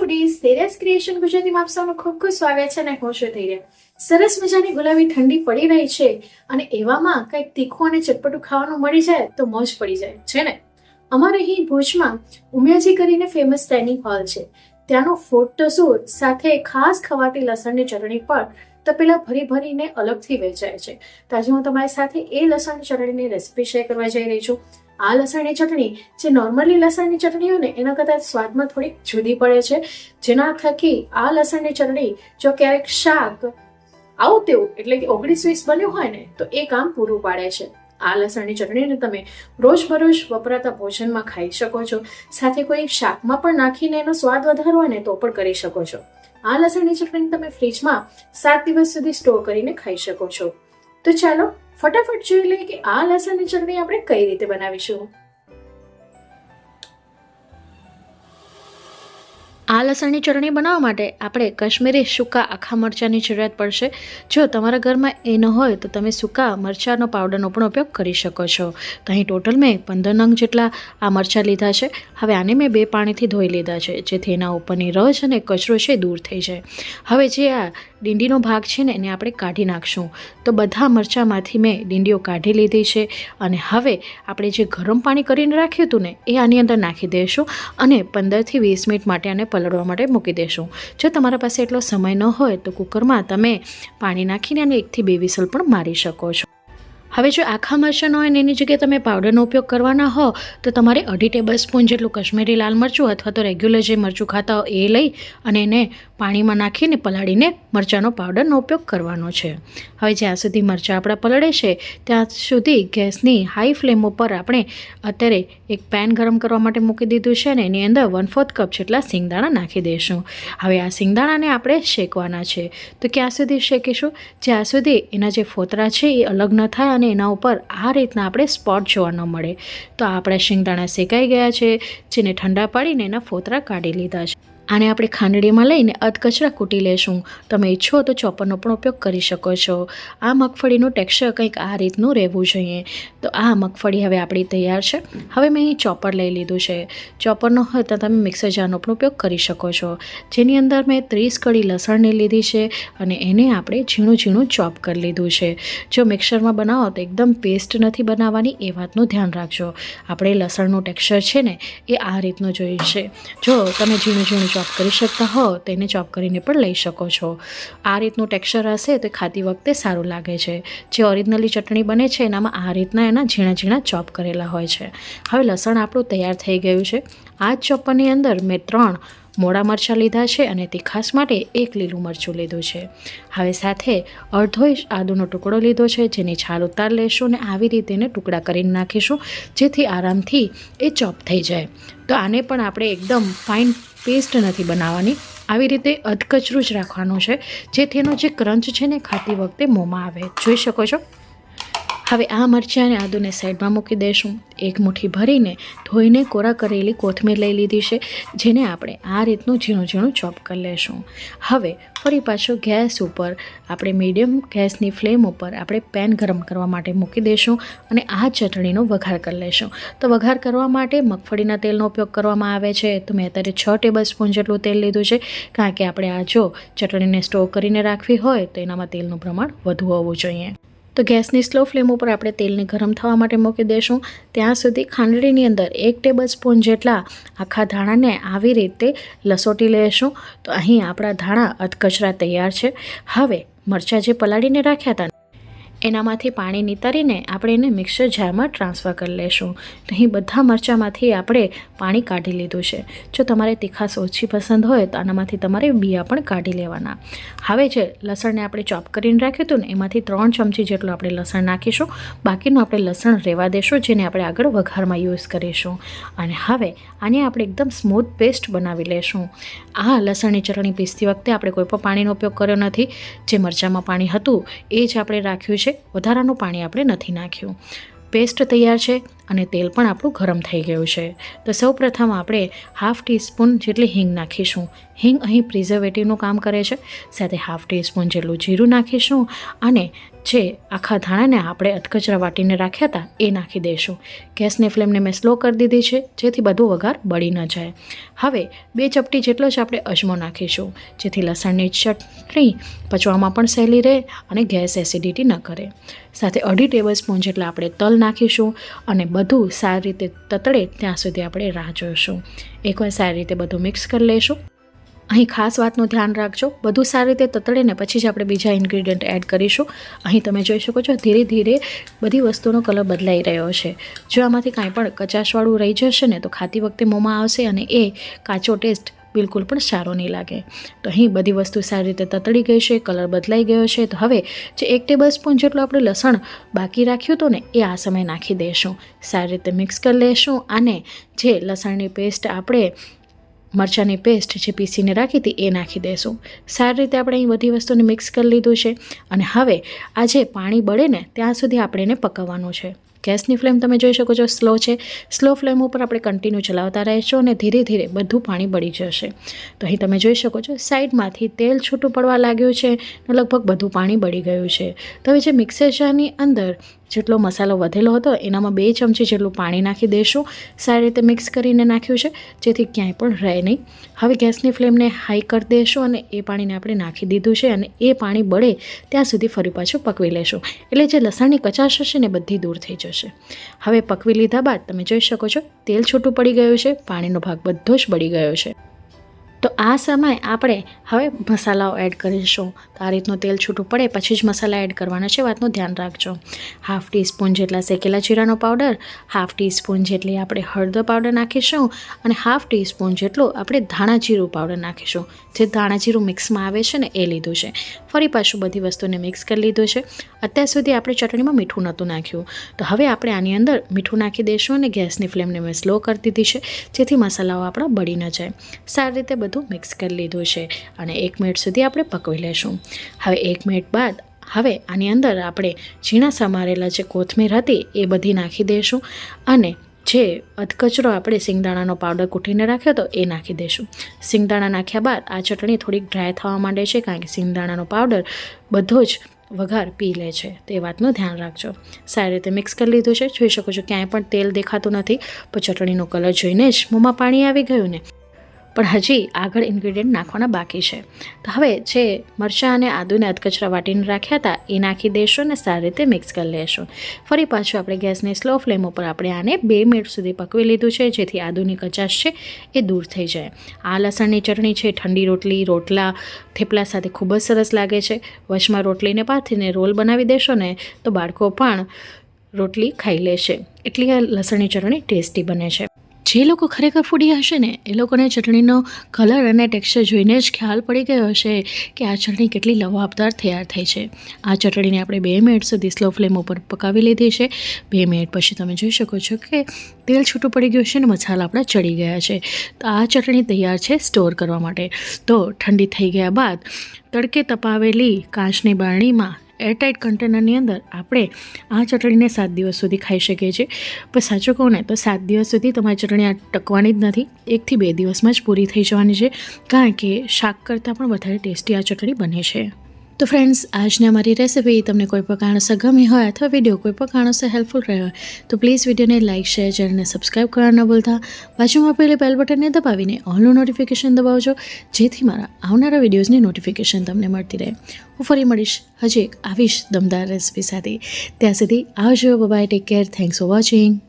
પડી રહી છે અને એવામાં કંઈક તીખું અને ચટપટું ખાવાનું મળી જાય તો અમારે અહીં ભુજમાં ઉમિયાજી કરીને ફેમસ ડાઇનિંગ હોલ છે. ત્યાંનો ફોટો સૂટ સાથે ખાસ ખવાતી લસણની ચટણી પણ તપેલા ભરી ભરીને અલગથી વેચાય છે. તો આજે હું તમારી સાથે એ લસણની ચટણીની રેસીપી શેર કરવા જઈ રહી છું. આ લસણની ચટણી, જે નોર્મલી લસણની ચટણી હોય ને, એના કરતાં સ્વાદમાં થોડીક જુદી પડે છે. જેના થકી આ લસણની ચટણી, જો ક્યારેક શાક આવું તેવું એટલે કે ઓગણીસ વીસ બન્યું હોય ને, તો એ કામ પૂરું પાડે છે. આ લસણની ચટણીને તમે રોજબરોજ વપરાતા ભોજનમાં ખાઈ શકો છો. સાથે કોઈ શાકમાં પણ નાખીને એનો સ્વાદ વધારવો ને, તો પણ કરી શકો છો. આ લસણની ચટણી તમે ફ્રીજમાં સાત દિવસ સુધી સ્ટોર કરીને ખાઈ શકો છો. તો ચાલો ફટાફટ જોઈ લઈએ કે આ લસણની ચટણી આપણે કઈ રીતે બનાવીશું. આ લસણની ચટણી બનાવવા માટે આપણે કાશ્મીરી સૂકા આખા મરચાંની જરૂરિયાત પડશે. જો તમારા ઘરમાં એ ન હોય તો તમે સૂકા મરચાંનો પાવડરનો પણ ઉપયોગ કરી શકો છો. તો અહીં ટોટલ મેં પંદર નંગ જેટલા આ મરચાં લીધા છે. હવે આને મેં બે પાણીથી ધોઈ લીધા છે, જેથી એના ઉપરની રસ અને કચરો છે દૂર થઈ જાય. હવે જે આ ડીંડીનો ભાગ છે ને, એને આપણે કાઢી નાખશું. તો બધા મરચાંમાંથી મેં ડીંડીઓ કાઢી લીધી છે અને હવે આપણે જે ગરમ પાણી કરીને રાખ્યું હતું ને, એ આની અંદર નાખી દઈશું અને પંદરથી વીસ મિનિટ માટે આને પલળવા માટે મૂકી દેશું. જો તમારા પાસે એટલો સમય ન હોય તો કુકરમાં તમે પાણી નાખીને અને એકથી બે વિસલ પણ મારી શકો છો. હવે જો આખા મરચાં હોય ને એની જગ્યાએ તમે પાવડરનો ઉપયોગ કરવાના હો, તો તમારે અઢી ટેબલ સ્પૂન જેટલું કાશ્મીરી લાલ મરચું અથવા તો રેગ્યુલર જે મરચું ખાતા હો એ લઈ અને એને પાણીમાં નાખીને પલાળીને મરચાંનો પાવડરનો ઉપયોગ કરવાનો છે. હવે જ્યાં સુધી મરચાં આપણા પલળે છે, ત્યાં સુધી ગેસની હાઈ ફ્લેમ ઉપર આપણે અત્યારે એક પેન ગરમ કરવા માટે મૂકી દીધું છે ને એની અંદર વન ફોર્થ કપ જેટલા સિંગદાણા નાખી દઈશું. હવે આ સિંગદાણાને આપણે શેકવાના છે. તો ક્યાં સુધી શેકીશું? જ્યાં સુધી એના જે ફોતરા છે એ અલગ ન થાય અને એના ઉપર આ રીતના આપણે સ્પોટ જોવા ન મળે. તો આપણા શિંગદાણા શેકાઈ ગયા છે, જેને ઠંડા પાડીને એના ફોતરા કાઢી લીધા છે. આને આપણે ખાંડડીમાં લઈને અધકચરા કૂટી લેશું. તમે ઈચ્છો તો ચોપરનો પણ ઉપયોગ કરી શકો છો. આ મગફળીનું ટેક્સચર કંઈક આ રીતનું રહેવું જોઈએ. તો આ મગફળી હવે આપણી તૈયાર છે. હવે મેં અહીં ચોપર લઈ લીધું છે. ચોપરનો હોય તો તમે મિક્સર જારનો પણ ઉપયોગ કરી શકો છો. જેની અંદર મેં ત્રીસ કળી લસણની લીધી છે અને એને આપણે ઝીણું ઝીણું ચોપ કરી લીધું છે. જો મિક્સરમાં બનાવો તો એકદમ પેસ્ટ નથી બનાવવાની એ વાતનું ધ્યાન રાખજો. આપણે લસણનું ટેક્સચર છે ને એ આ રીતનું જોઈશે જો તમે ઝીણું ઝીણું ચોપ કરી શકતા હો તો એને ચોપ કરીને પણ લઈ શકો છો. આ રીતનું ટેક્સચર હશે તો ખાતી વખતે સારું લાગે છે. જે ઓરિજિનલી ચટણી બને છે, એનામાં આ રીતના એના ઝીણા ઝીણા ચોપ કરેલા હોય છે. હવે લસણ આપણું તૈયાર થઈ ગયું છે. આ જ ચોપરની અંદર મેં ત્રણ મોડા મરચાં લીધા છે અને તીખાસ માટે એક લીલું મરચું લીધું છે. હવે સાથે અડધો ઇંચ આદુનો ટુકડો લીધો છે, જેની છાલ ઉતાર લેશું અને આવી રીતે એને ટુકડા કરીને નાખીશું, જેથી આરામથી એ ચોપ થઈ જાય. તો આને પણ આપણે એકદમ ફાઇન પેસ્ટ નથી બનાવવાની. આવી રીતે અધકચરું જ રાખવાનું છે, જેથી એનો જે ક્રંચ છે ને ખાતી વખતે મોંમાં આવે. જોઈ શકો છો? હવે આ મરચાં અને આદુને સાઈડમાં મૂકી દઈશું એક મુઠ્ઠી ભરીને ધોઈને કોરા કરેલી કોથમીર લઈ લીધી છે, જેને આપણે આ રીતનું ઝીણું ઝીણું ચોપ કરી લેશું. હવે ફરી પાછો ગેસ ઉપર, આપણે મીડિયમ ગેસની ફ્લેમ ઉપર આપણે પેન ગરમ કરવા માટે મૂકી દઈશું અને આ ચટણીનો વઘાર કરી લેશું. તો વઘાર કરવા માટે મગફળીના તેલનો ઉપયોગ કરવામાં આવે છે. તો મેં અત્યારે છ ટેબલ સ્પૂન જેટલું તેલ લીધું છે. કારણ કે આપણે આ જો ચટણીને સ્ટોર કરીને રાખવી હોય, તો એનામાં તેલનું પ્રમાણ વધુ હોવું જોઈએ. તો ગેસની સ્લો ફ્લેમ ઉપર આપણે તેલને ગરમ થવા માટે મૂકી દઈશું ત્યાં સુધી ખાંડણીની અંદર એક ટેબલ સ્પૂન જેટલા આખા ધાણાને આવી રીતે લસોટી લઈશું તો અહીં આપણા ધાણા અધકચરા તૈયાર છે. હવે મરચાં જે પલાળીને રાખ્યા હતા એનામાંથી પાણી નિતારીને આપણે એને મિક્સર જારમાં ટ્રાન્સફર કરી લેશું. અહીં બધા મરચાંમાંથી આપણે પાણી કાઢી લીધું છે. જો તમારે તીખાસ ઓછી પસંદ હોય તો આનામાંથી તમારે બિયા પણ કાઢી લેવાના. હવે જે લસણને આપણે ચોપ કરીને રાખ્યું હતું ને, એમાંથી ત્રણ ચમચી જેટલું આપણે લસણ નાખીશું. બાકીનું આપણે લસણ રહેવા દેશું, જેને આપણે આગળ વઘારમાં યુઝ કરીશું. અને હવે આને આપણે એકદમ સ્મૂથ પેસ્ટ બનાવી લેશું. આ લસણની ચટણી પીસતી વખતે આપણે કોઈ પણ પાણીનો ઉપયોગ કર્યો નથી. જે મરચાંમાં પાણી હતું, એ જ આપણે રાખ્યું છે. વધારાનું પાણી આપણે નથી નાખ્યું. પેસ્ટ તૈયાર છે. અને તેલ પણ આપણું ગરમ થઈ ગયું છે. તો સૌપ્રથમ આપણે હાફ ટીસ્પૂન જેટલી હિંગ નાખીશું. હિંગ અહીં પ્રિઝર્વેટિવનું કામ કરે છે. સાથે હાફ ટીસ્પૂન જેટલું જીરું નાખીશું અને જે આખા ધાણાને આપણે અધકચરા વાટીને રાખ્યા હતા એ નાખી દઈશું. ગેસની ફ્લેમને મેં સ્લો કરી દીધી છે, જેથી બધું વઘાર બળી ન જાય. હવે બે ચપટી જેટલો જ આપણે અજમો નાખીશું, જેથી લસણની ચટણી પચવામાં પણ સહેલી રહે અને ગેસ એસિડિટી ન કરે. સાથે અઢી ટેબલ સ્પૂન જેટલા આપણે તલ નાખીશું અને બધું સારી રીતે તતડે, ત્યાં સુધી આપણે રાહ જોઈશું. એકવાર સારી રીતે બધું મિક્સ કરી લઈશું. અહીં ખાસ વાતનું ધ્યાન રાખજો. બધું સારી રીતે તતડે ને પછી જ આપણે બીજા ઇન્ગ્રીડિયન્ટ એડ કરીશું. અહીં તમે જોઈ શકો છો, ધીરે ધીરે બધી વસ્તુનો કલર બદલાઈ રહ્યો છે. જો આમાંથી કાંઈ પણ કચાશવાળું રહી જશે ને, તો ખાતી વખતે મોંમાં આવશે અને એ કાચો ટેસ્ટ બિલકુલ પણ સારો નહીં લાગે. તો અહીં બધી વસ્તુ સારી રીતે તતડી ગઈ છે, કલર બદલાઈ ગયો છે. તો હવે જે એક ટેબલ સ્પૂન જેટલું આપણે લસણ બાકી રાખ્યું હતું ને, એ આ સમયે નાખી દઈશું. સારી રીતે મિક્સ કરી લઈશું અને જે લસણની પેસ્ટ આપણે મરચાંની પેસ્ટ જે પીસીને રાખી હતી, એ નાખી દઈશું. સારી રીતે આપણે અહીં બધી વસ્તુને મિક્સ કરી લીધું છે અને હવે આ જે પાણી બળે ને, ત્યાં સુધી આપણે એને પકાવવાનું છે. ગેસની ફ્લેમ તમે જોઈ શકો છો, સ્લો છે. સ્લો ફ્લેમ ઉપર આપણે કન્ટિન્યુ ચલાવતા રહેશો અને ધીરે ધીરે બધું પાણી બળી જશે. તો અહીં તમે જોઈ શકો છો, સાઈડમાંથી તેલ છૂટું પડવા લાગ્યું છે અને લગભગ બધું પાણી બળી ગયું છે. તો હવે જે મિક્સર જારની અંદર જેટલો મસાલો વધેલો હતો, એનામાં બે ચમચી જેટલું પાણી નાખી દેશું. સારી રીતે મિક્સ કરીને નાખ્યું છે, જેથી ક્યાંય પણ રહે નહીં. હવે ગેસની ફ્લેમને હાઈ કરી દેશું અને એ પાણીને આપણે નાખી દીધું છે અને એ પાણી બળે ત્યાં સુધી ફરી પાછું પકવી લેશું. એટલે જે લસણની કચાશ હશે ને બધી દૂર થઈ જશે. હવે પકવી લીધા બાદ તમે જોઈ શકો છો, તેલ છૂટું પડી ગયું છે, પાણીનો ભાગ બધો જ બળી ગયો છે. તો આ સમયે આપણે હવે મસાલાઓ એડ કરીશું. તો આ રીતનું તેલ છૂટું પડે પછી જ મસાલા એડ કરવાના છે, વાતનું ધ્યાન રાખજો. હાફ ટીસ્પૂન જેટલા શેકેલા જીરાનો પાવડર હાફ ટીસ્પૂન જેટલી આપણે હળદર પાવડર નાખીશું અને હાફ ટીસ્પૂન જેટલું આપણે ધાણા જીરું પાવડર નાખીશું. જે ધાણા જીરું મિક્સમાં આવે છે ને, એ લીધું છે. ફરી પાછું બધી વસ્તુને મિક્સ કરી લીધું છે. અત્યાર સુધી આપણે ચટણીમાં મીઠું નહોતું નાખ્યું. તો હવે આપણે આની અંદર મીઠું નાખી દઈશું અને ગેસની ફ્લેમને મેં સ્લો કરી દીધી છે, જેથી મસાલાઓ આપણા બળી ન જાય. સારી રીતે બધું મિક્સ કરી લીધું છે અને એક મિનિટ સુધી આપણે પકવી લેશું. હવે એક મિનિટ બાદ હવે આની અંદર આપણે ઝીણા સમારેલા જે કોથમીર હતી એ બધી નાખી દઈશું અને જે અધકચરો આપણે સિંગદાણાનો પાવડર કૂટીને રાખ્યો હતો એ નાખી દઈશું સિંગદાણા નાખ્યા બાદ આ ચટણી થોડીક ડ્રાય થવા માંડે છે કારણ કે સિંગદાણાનો પાવડર બધો જ વઘાર પી લે છે. તે વાતનું ધ્યાન રાખજો. સારી રીતે મિક્સ કરી લીધું છે. જોઈ શકો છો ક્યાંય પણ તેલ દેખાતું નથી. પણ ચટણીનો કલર જોઈને જ મોંમાં પાણી આવી ગયું ને. પણ હજી આગળ ઇન્ગ્રીડિયન્ટ નાખવાના બાકી છે. તો હવે જે મરચાં અને આદુને અધકચરા વાટીને રાખ્યા હતા, એ નાખી દઈશું અને સારી રીતે મિક્સ કરી લેશું. ફરી પાછું આપણે ગેસને સ્લો ફ્લેમ ઉપર આપણે આને બે મિનિટ સુધી પકવી લીધું છે, જેથી આદુની કચાશ છે એ દૂર થઈ જાય. આ લસણની ચટણી છે, ઠંડી રોટલી, રોટલા થેપલા સાથે ખૂબ જ સરસ લાગે છે. વચમાં રોટલીને પાથીને રોલ બનાવી દેશો ને તો બાળકો પણ રોટલી ખાઈ લેશે. એટલી આ લસણની ચટણી ટેસ્ટી બને છે. જે લોકો ખરેખર ફૂડી હશે ને, એ લોકોને ચટણીનો કલર અને ટેક્સચર જોઈને જ ખ્યાલ પડી ગયો હશે કે આ ચટણી કેટલી લવાબદાર તૈયાર થઈ છે. આ ચટણીને આપણે બે મિનિટ સુધી સ્લો ફ્લેમ ઉપર પકાવી લીધી છે. બે મિનિટ પછી તમે જોઈ શકો છો કે તેલ છૂટું પડી ગયું છે ને, મસાલા આપણા ચડી ગયા છે. તો આ ચટણી તૈયાર છે સ્ટોર કરવા માટે. તો ઠંડી થઈ ગયા બાદ તડકે તપાવેલી કાચની બારણીમાં એરટાઇટ કન્ટેનરની અંદર આપણે આ ચટણીને સાત દિવસ સુધી ખાઈ શકીએ છીએ. પણ સાચું કહું ને તો સાત દિવસ સુધી તમારી ચટણી આ ટકવાની જ નથી. એકથી બે દિવસમાં જ પૂરી થઈ જવાની છે. કારણ કે શાક કરતાં પણ વધારે ટેસ્ટી આ ચટણી બને છે. તો ફ્રેન્ડ્સ આજની અમારી રેસીપી તમને કોઈ પણ કારણસર ગમી હોય અથવા વીડિયો કોઈ પણ કારણસર હેલ્પફુલ રહ્યો હોય, તો પ્લીઝ વિડીયોને લાઇક શેર ચેનલને સબસ્ક્રાઈબ કરવા ન ભૂલતા. બાજુમાં આપેલી બેલ બટનને દબાવીને ઓલનું નોટિફિકેશન દબાવજો, જેથી મારા આવનારા વિડીયોઝની નોટિફિકેશન તમને મળતી રહે. હું ફરી મળીશ, હજી એક આવીશ દમદાર રેસીપી સાથે. ત્યાં સુધી આવજો bye take care thanks for watching